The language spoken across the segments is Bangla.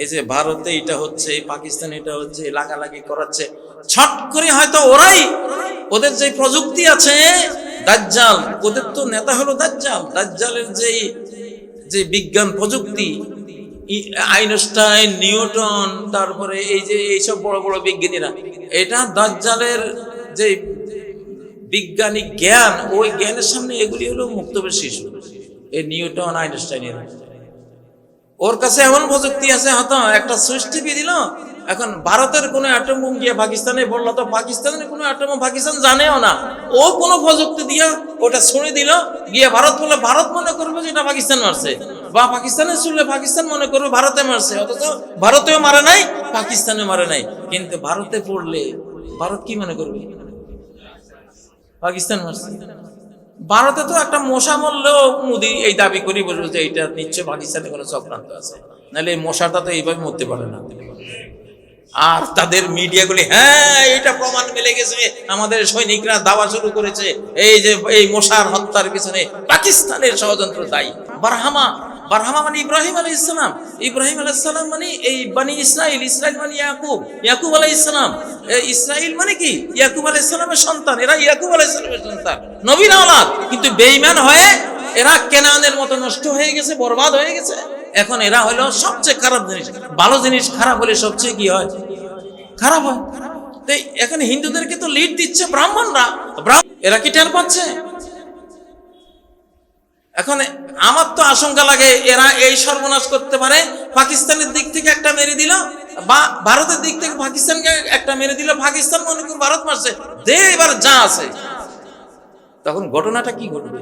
এই যে ভারতে এটা হচ্ছে পাকিস্তানে এটা হচ্ছে লাগালাগি করাচ্ছে। ছট করে হয়তো ওরাই ওদের যে প্রযুক্তি আছে, দাজ্জাল, ওদের তো নেতা হলো দাজ্জাল। দাজ্জালের যেই যে বিজ্ঞান প্রযুক্তি আইনস্টাইন, নিউটন, তারপরে এই যে এইসব বড় বড় বিজ্ঞানীরা, এটা দাজ্জালের যে বিজ্ঞানিক জ্ঞান, ওই জ্ঞানের সামনে এগুলি হলো মুক্তবের শিশু। এই নিউটন, আইনস্টাইনের। ওর কাছে এমন প্রযুক্তি আছে হয়তো একটা সুইচ টিপি দিল এখন ভারতের কোনো অ্যাটম বোম গিয়ে পাকিস্তানে বলল তো পাকিস্তানের কোনো অ্যাটম পাকিস্তান জানেও না। ও কোনো প্রযুক্তি দিয়ে ওটা ছুঁড়ে দিল, গিয়ে ভারত বলে, ভারত মনে করবে যে এটা পাকিস্তান মারছে। বা পাকিস্তানে শুনলে পাকিস্তান মনে করবে ভারতে মারছে, অথচ ভারতেও মারে নাই পাকিস্তানে মারে নাই। কিন্তু ভারতে পড়লে ভারত কি মনে করবে? পাকিস্তান মারছে। ভারতে তো একটা মশা মরলেও মোদি এই দাবি করি বলব যে এইটা নিশ্চয় পাকিস্তানে কোনো চক্রান্ত আছে। নাহলে এই মশাটা তো এইভাবে মরতে পারে না। আর তাদের মিডিয়াগুলি হ্যাঁ এটা প্রমাণ মিলে গেছে। আমাদের সৈনিকরা দাওয়া শুরু করেছে। এই যে, এই মশার হত্যার পিছনে পাকিস্তানের ষড়যন্ত্র দায়ী। বারহামা বারহামা মানে ইব্রাহিম আলাই ইসলাম ইব্রাহিম আলাই ইসলাম মানে এই বানি ইসরাইল ইসরাইল মানে ইয়াকুব। ইয়াকুব আলাই ইসলাম ইসরাইল মানে কি? ইয়াকুব আলাই ইসলামের সন্তান। এরা ইয়াকুব আলাই ইসলামের সন্তান। নবীন আওলাদ। কিন্তু বেইমান হয়ে এরা কেনানের মতো নষ্ট হয়ে গেছে, বরবাদ হয়ে গেছে। এখন এরা হলো সবচেয়ে খারাপ জিনিস। ভালো জিনিস, খারাপ হলে সবচেয়ে কি হয়? খারাপ হয়। তো এখন হিন্দুদেরকে তো লিড দিচ্ছে ব্রাহ্মণরা। ব্রাহ্মণ এরা কি টের পাচ্ছে? এখন আমার তো আশঙ্কা লাগে এরা এই সর্বনাশ করতে পারে। পাকিস্তানের দিক থেকে একটা মেরে দিল, বা ভারতের দিক থেকে পাকিস্তানকে একটা মেরে দিল, পাকিস্তান মনে করুন ভারত মারছে দে এবার যা আছে। তখন ঘটনাটা কি ঘটবে?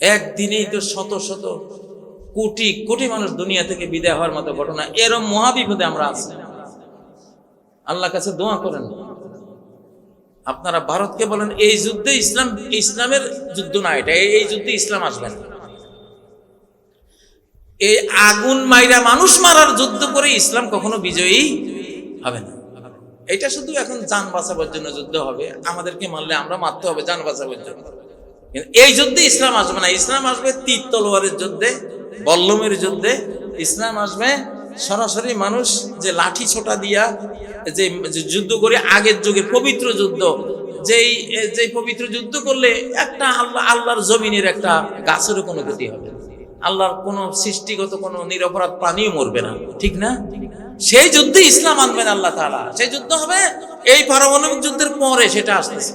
একদিনেই তো শত শত কোটি কোটি মানুষ দুনিয়া থেকে বিদায় হওয়ার মতো ঘটনা, এরম মহাবিপদে আমরা আছি। আল্লাহ কাছে দোয়া করেন। আপনারা ভারতকে বলেন, এই যুদ্ধে ইসলাম, ইসলামের যুদ্ধ না এটা, এই- যুদ্ধে ইসলাম আসবে না। এই আগুন মাইরা মানুষ মারার যুদ্ধ করে ইসলাম কখনো বিজয়ী হবে না। এটা শুধু এখন যান বাঁচাবার জন্য যুদ্ধ হবে, আমাদেরকে মারলে আমরা মারতে হবে যান বাঁচাবার জন্য। এই যুদ্ধে ইসলাম আসবে না, ইসলাম আসবে তীর তলোয়ারের যুদ্ধে, বল্লমের যুদ্ধে, ইসলাম আসবে সরাসরি মানুষ যে লাঠি ছোটা দিয়া যে যুদ্ধ করে আগের যুগে পবিত্র যুদ্ধ, যেই যে পবিত্র যুদ্ধ করলে একটা আল্লাহ, আল্লাহর জমিনের একটা গাছেরও কোনো ক্ষতি হবে আল্লাহর কোনো সৃষ্টিগত, কোনো নিরপরাধ প্রাণীও মরবে না। ঠিক না? সেই যুদ্ধে ইসলাম আনবেন আল্লাহ তালা সেই যুদ্ধ হবে, এই পারমাণবিক যুদ্ধের পরে সেটা আসতেছে।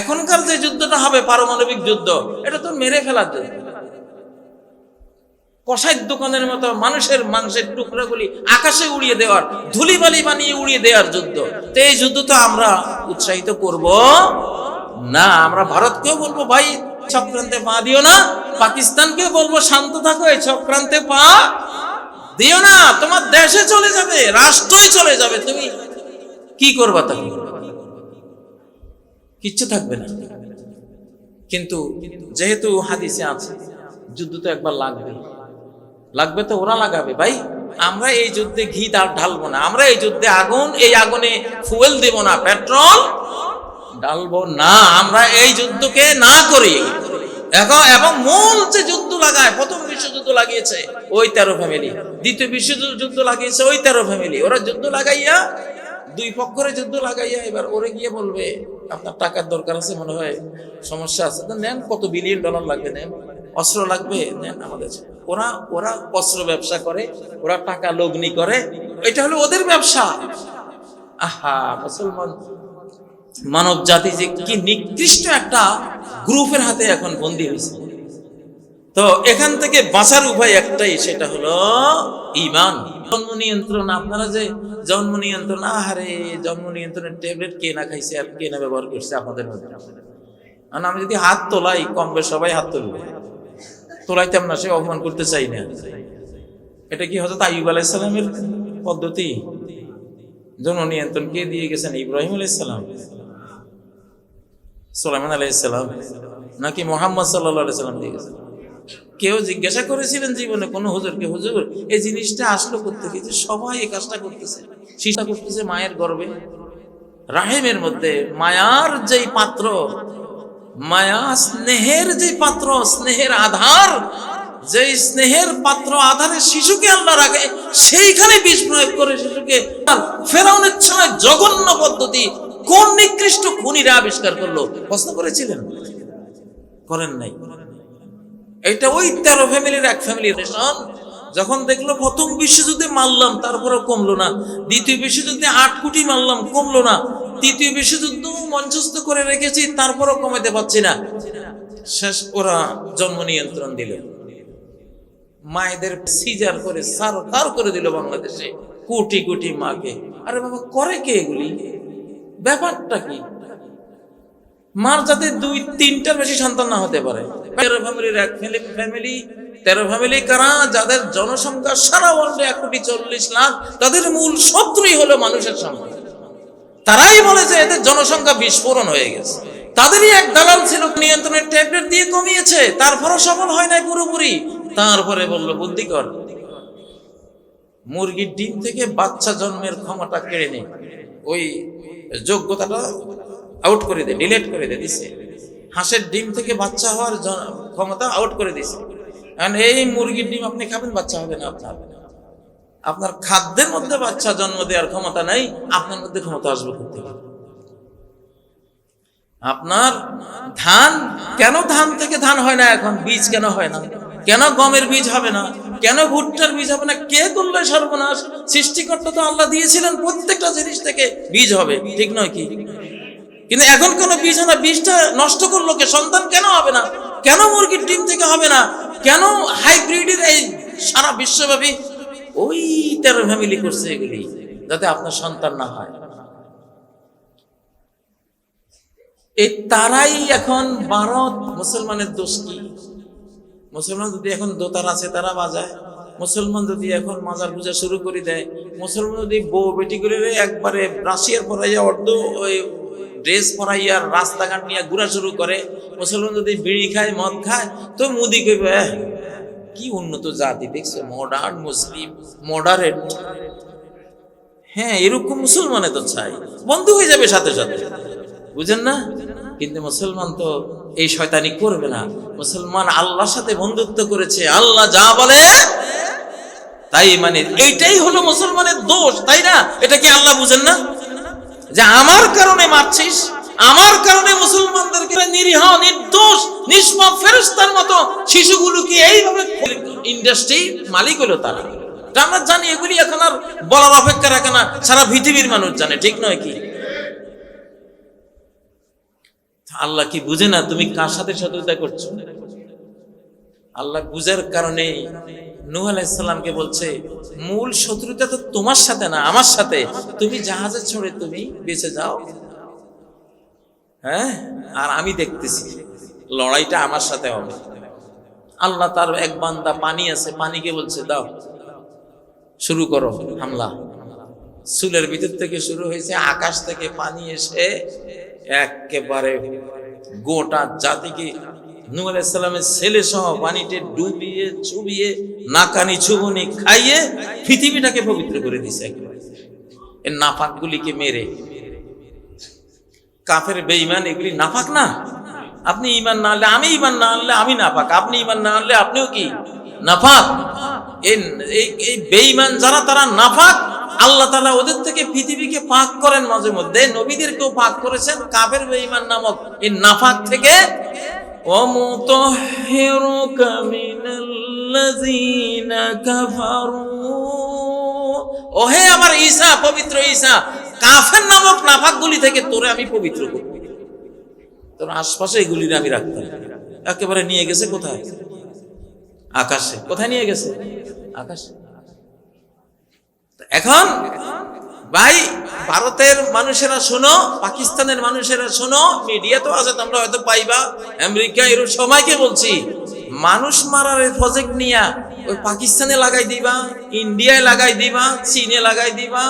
এখনকার যে যুদ্ধটা হবে পারমাণবিক যুদ্ধ, এটা তো মেরে ফেলার যুদ্ধ। কষাইয়ের দোকানের মতো মানুষের মাংসের টুকরাগুলি আকাশে উড়িয়ে দেওয়ার, ধুলিবালি বানিয়ে উড়িয়ে দেওয়ার যুদ্ধ। তো এই যুদ্ধ তো আমরা উৎসাহিত করব না, আমরা ভারতকেও বলব, ভাই, চক্রান্তে পা দিও না, পাকিস্তানকেও বলব, শান্ত থাকো, এই চক্রান্তে পা দিও না, তোমার দেশে চলে যাবে, রাষ্ট্রই চলে যাবে, তুমি কি করবা তখন? কিচ্ছু থাকবে না। কিন্তু যেহেতু হাদিসে আছে, যুদ্ধ তো একবার লাগবে লাগবে তো ওরা লাগাবে, ভাই। আমরা এই যুদ্ধে ঘি ঢালবো না। আমরা এই যুদ্ধে আগুন এই আগুনে ফুয়েল দেব না, পেট্রোল ঢালবো না। আমরা এই যুদ্ধকে না করি। এখন এবং মূল যে যুদ্ধ লাগায়, প্রথম বিশ্বযুদ্ধ লাগিয়েছে ওই তেরো ফ্যামিলি দ্বিতীয় বিশ্বযুদ্ধ লাগিয়েছে ওই তেরো ফ্যামিলি ওরা যুদ্ধ লাগাইয়া, দুই পক্ষরে যুদ্ধ লাগাইয়া এবার ওরে গিয়ে বলবে, আপনার টাকার দরকার আছে মনে হয়, সমস্যা আছে। তো নেন, কত বিলিয়ন ডলার লাগবে, নেন। অস্ত্র লাগবে? নেন আমাদের। ওরা ওরা অস্ত্র ব্যবসা করে, ওরা টাকা লগ্নি করে। এটা হলো ওদের ব্যবসা। আহা, মুসলমান। মানব জাতি যে কি নিকৃষ্ট একটা গ্রুপের হাতে এখন বন্দী হয়েছে। তো এখান থেকে বাঁচার উপায় একটাই, সেটা হলো ইমান। জন্ম নিয়ন্ত্রণ, আপনারা যে জন্ম নিয়ন্ত্রণ, আহারে, জন্ম নিয়ন্ত্রণের ট্যাবলেট কে না খাইছে আর কে না ব্যবহার করছে আপনাদের মধ্যে? আমি যদি হাত তোলাই কম সবাই হাত তুলবে। তোলাইতাম না সে অপমান করতে চাই না। এটা কি হজরত আইব আলাইসালামের পদ্ধতি? জন্ম নিয়ন্ত্রণ কে দিয়ে গেছেন? ইব্রাহিম আলাইসালাম সোলাইমান আলাইসালাম নাকি মোহাম্মদ সাল্লাহ সাল্লাম দিয়ে গেছেন? কেউ জিজ্ঞাসা করেছিলেন জীবনে, কোনো হুজুরকে, হুজুর, এই জিনিসটা আসলো করতে যে সবাই এই কাজটা করতেছে। শিশা করতেছে মায়ের গর্বে। রাহেমের মধ্যে মায়ার যেই পাত্র মায়া, স্নেহের যে পাত্র, স্নেহের আধার যে স্নেহের পাত্র, আধারে শিশুকে আল্লাহ রাখে, সেইখানে বিষ প্রয়োগ করে শিশুকে ফেরাউনের সময় জঘন্য পদ্ধতি, কোন নিকৃষ্ট খুনিরা আবিষ্কার করল? প্রশ্ন করেছিলেন? করেন নাই। এটা ওই তেরো ফ্যামিলির এক ফ্যামিলির রেশন। যখন দেখল প্রথম বিশ্বযুদ্ধে মারলাম তারপরে কমলো না। দ্বিতীয় বিশ্বযুদ্ধে আট কোটি মারলাম, কমলো না। তৃতীয় বিশ্বযুদ্ধ মঞ্চস্থ করে রেখেছি, তারপরও কমাতে পারছি না। শেষ ওরা জন্ম নিয়ন্ত্রণ দিল। মায়েদের সিজার করে সার তার করে দিল বাংলাদেশে। কোটি কোটি মাকে। আরে বাবা, করে কে এগুলি? ব্যাপারটা কি? মার যাতে দুই, তিনটার বেশি সন্তান না হতে পারে। তেরো ফ্যামিলির এক ফ্যামিলি তেরো ফ্যামিলি কারা, যাদের জনসংখ্যা সারা ওয়ার্ল্ডে এক কোটি চল্লিশ লাখ, তাদের মূল শত্রুই হলো মানুষের সমাজ তারাই বলে যে এদের জনসংখ্যা বিস্ফোরণ হয়ে গেছে। তাদেরই এক দালাল ছিল, নিয়ন্ত্রণের ট্যাবলেট দিয়ে কমিয়েছে, তারপরও সফল হয় নাই পুরোপুরি। তারপরে বলল, বুদ্ধি কর, মুরগির ডিম থেকে বাচ্চা জন্মের ক্ষমতা কেড়ে নে। ওই যোগ্যতাটা আউট করে দে ডিলেট করে দে দিছে। হাঁসের ডিম থেকে বাচ্চা হওয়ার ক্ষমতা আউট করে দিছে। কারণ এই মুরগির ডিম আপনি খাবেন, বাচ্চা হবে না আপনার। আপনার খাদ্যের মধ্যে বাচ্চা জন্ম দেওয়ার ক্ষমতা নাই, আপনার মধ্যে ক্ষমতা আসবে করতে আপনার ধান, কেন ধান থেকে ধান হয় না এখন? বীজ কেন হয় না? কেন গমের বীজ হবে না? কেন ভুট্টার বীজ হবে না? কে করলে সর্বনাশ? সৃষ্টিকর্তা তো আল্লাহ দিয়েছিলেন প্রত্যেকটা জিনিস থেকে বীজ হবে, ঠিক নয় কি? কিন্তু এখন কোন বীজ হয় না বীজটা নষ্ট করল কে? সন্তান কেন হবে না? কেন মুরগির ডিম থেকে হবে না? কেন হাইব্রিডের এই সারা বিশ্বব্যাপী ওই তেরো ফ্যামিলি করছে এগুলি, যাতে আপনার সন্তান না হয়? এই তারাই এখন ভারত মুসলমানের দোষ কি? মুসলমান যদি এখন দোতার আছে, তারা বাজায়। মুসলমান যদি এখন মাজার পূজা শুরু করে দেয়, মুসলমান যদি বউ বেটি করে একবারে রাশিয়ার পরাইয়া অর্ধ ওই ড্রেস পরাইয়া রাস্তাঘাট নিয়ে ঘুরা শুরু করে, মুসলমান যদি বিড়ি খায়, মদ খায়, তো মুদি কইবে কি উন্নত জাতি, দেখছ? মডার্ন মুসলিম মডারেট হ্যাঁ এরকম মুসলমানে তো চাই। বন্ধ হয়ে যাবে সাথে সাথে। বুঝেন না? কিন্তু মুসলমান তো এই শয়তানি করবে না। মুসলমান আল্লাহর সাথে বন্ধুত্ব করেছে। আল্লাহ যা বলে, তাই মানে এইটাই হলো মুসলমানের দোষ, তাই না? এটা কি আল্লাহ বুঝেন না? যে আমার কারণে মারছিস, আমার কারণে মুসলমানদেরকে নিরীহ, নির্দোষ, নিষ্পাপ ফেরস্তার মতো শিশুগুলোকে এইভাবে ইন্ডাস্ট্রি মালিক হলো তারা। আমরা জানি এগুলি এখন আর বলার অপেক্ষা রাখে না, সারা পৃথিবীর মানুষ জানে, ঠিক নয় কি? আল্লাহ কি বুঝে না তুমি কার সাথে শত্রুতা করছ? আল্লাহ বুঝার কারণে নূহ আলাইসাল্লামকে বলছে, মূল শত্রুতা তো তোমার সাথে না, আমার সাথে। তুমি জাহাজে ছড়ে তুমি বেঁচে যাও। হ্যাঁ? আর আমি দেখতেছি, লড়াইটা আমার সাথে হবে। আল্লাহ তার এক বান্দা পানি আছে, পানিকে বলছে, দাও, শুরু করো হামলা। চুলের ভিতর থেকে শুরু হয়েছে, আকাশ থেকে পানি এসে একেবারে গোটা জাতিকে নূহ আলাইসাল্লামের ছেলে সহ পানিতে ডুবিয়ে, চুবিয়ে, নাকানি, চুবনি খাইয়ে পৃথিবীটাকে পবিত্র করে দিছে একেবারে। এর মেরে। কাফের বেঈমান এগুলি নাফাক না? আপনি ইমান না আনলে আমি ইমান না আনলে আমি নাফাক, আপনি ইমান না আনলে আপনিও কি নাফাক? এই- বেঈমান যারা, তারা নাফাক। আল্লাহ তালা ওদের থেকে পৃথিবীকে পাক করেন মাঝে মধ্যে। নবীদেরকেও পাক করেছেন। কাফের বেঈমান নামক এই নাফাক থেকে ومطهرك من الذين كفروا ওহে আমার ঈসা পবিত্র ঈসা কাফের নামক নাফাকগুলি থেকে তোরে আমি পবিত্র করব তোর আশপাশে এগুলি আমি রাখতাম একেবারে নিয়ে গেছে কোথায় আকাশে কোথায় নিয়ে গেছে আকাশে এখন ভাই, ভারতের মানুষেরা শোনো, পাকিস্তানের মানুষেরা শোনো মিডিয়া তো আছে, তোমরা হয়তো পাইবা। আমেরিকা এর সময়কে বলছি, মানুষ মারার প্রজেক্ট নিয়া ওই পাকিস্তানে লাগাই দিবা, ইন্ডিয়ায় লাগাই দিবা, চীনে লাগাই দিবা।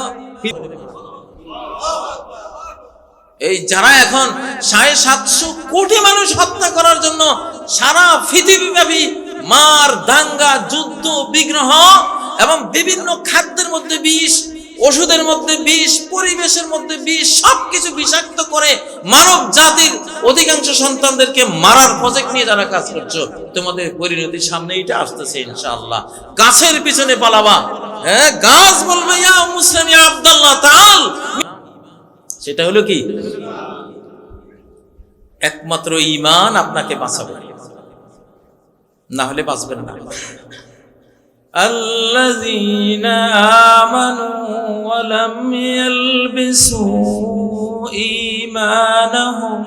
এই যারা এখন সাড়ে সাতশো কোটি মানুষ হত্যা করার জন্য সারা পৃথিবীব্যাপী মার, দাঙ্গা, যুদ্ধ, বিগ্রহ এবং বিভিন্ন খাদ্যের মধ্যে বিষ ওষুধের মধ্যে বিষ, পরিবেশের মধ্যে বিষ, সবকিছু বিষাক্ত করে মানব জাতির অধিকাংশ সন্তানদেরকে মারার প্রজেক্ট নিয়ে যারা কাজ করছ, তোমাদের পরিণতির সামনে এটা আসতেছে ইনশাআল্লাহ। গাছের পিছনে পালাবা। হ্যাঁ গাছ বলবে, ইয়া মুসলিম, ইয়া আব্দুল্লাহ তাআল সেটা হলো কি? একমাত্র ঈমান আপনাকে বাঁচাবে। না হলে বাঁচবেন না। الذين آمنوا ولم يلبسوا إيمانهم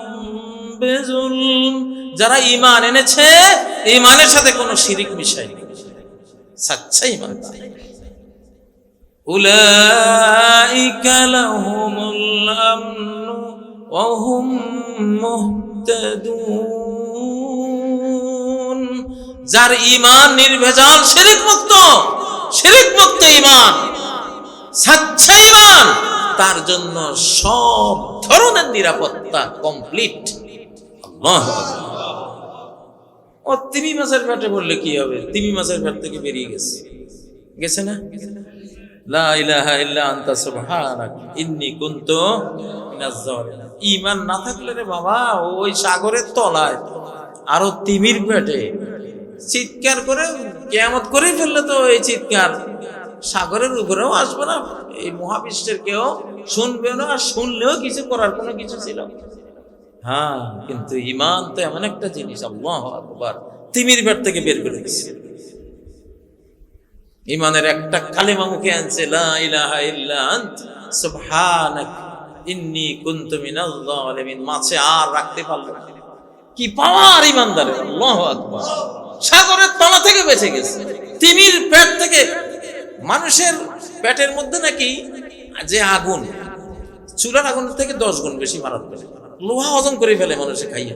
بظلم যারা ঈমান এনেছে ঈমানের সাথে কোনো শিরিক মিশায়নি সাচ্চা ঈমান أولئك لهم الأمن وهم মুহতাদুন যার ইমান নির্ভেজাল, শিরিক মুক্ত শিরিক মুক্ত ইমান সাচ্চা ইমান তার জন্য সব ধরনের নিরাপত্তা কমপ্লিট ও তিমি মাছের পেটে বললে কি হবে? তিমি মাছের পেট থেকে বেরিয়ে গেছে। গেছে না? ঈমান না থাকলে রে বাবা, ওই সাগরের তলায়, আরও তিমির পেটে চিৎকার করে কেয়ামত করে ফেললে তো এই চিৎকার। সাগরের উপরেও আসবে না, এই মহাবিশ্বের কেউ শুনবে না আর শুনলেও কিছু করার কোনো কিছু ছিল হ্যাঁ কিন্তু ইমান তো এমন একটা জিনিস, আল্লাহ তিমির থেকে বের করে দিচ্ছে ইমানের একটা কালেমা মুখে আনছে, লা ইলাহা ইল্লা আন্ত, সুবহানাক, ইন্নী কুনতু মিনাল জালিমিন মাছে আর রাখতে পারল। কি পাওয়ার ইমানদারের আল্লাহু আকবার। সাগরের তলা থেকে বেঁচে গেছে। তিমির পেট থেকে মানুষের পেটের মধ্যে নাকি যে আগুন, চুলার আগুনের থেকে দশ গুণ বেশি মারাত্মক। লোহা হজম করে ফেলে মানুষে খাইয়া।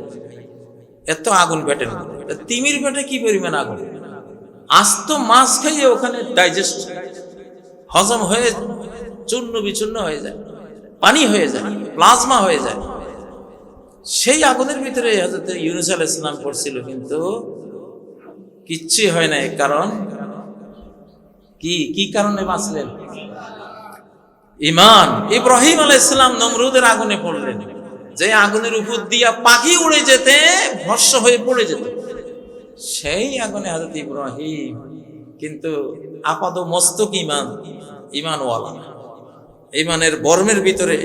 এত আগুন পেটের মধ্যে। তিমির পেটে কি পরিমাণ আগুন? আস্ত মাছ খাইয়ে ওখানে ডাইজেস্ট হজম হয়ে চূর্ণ বিচূর্ণ হয়ে যায়। পানি হয়ে যায় প্লাজমা হয়ে যায়। সেই আগুনের ভিতরে হজরত ইউনুস আল ইসলাম পড়ছিল কিন্তু কিচ্ছুই হয় নাই, কারণ? কি কি কারণে বাঁচলেন? ইমান। ইব্রাহিম আলাইহিস ইসলাম নমরুদের আগুনে পড়লেন। যে আগুনের উপর দিয়া পাখি উড়ে যেতে ভস্য হয়ে পড়ে যেত। সেই আগুনে হাজরত ইব্রাহিম কিন্তু আপাদ মস্তক ইমান, ইমানওয়ালা। ইমানের বর্মের ভিতরে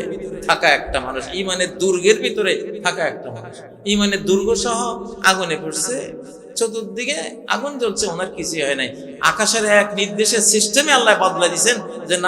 থাকা একটা মানুষ, ইমানের দুর্গের ভিতরে থাকা একটা মানুষ। ইমানের দুর্গ সহ আগুনে পড়ছে। চতুর্দিকে আগুন জ্বলছে, ওনার কিছুই হয় নাই। আকাশের এক নির্দেশের সিস্টেমে আল্লাহ বদলা দিচ্ছেন যে, না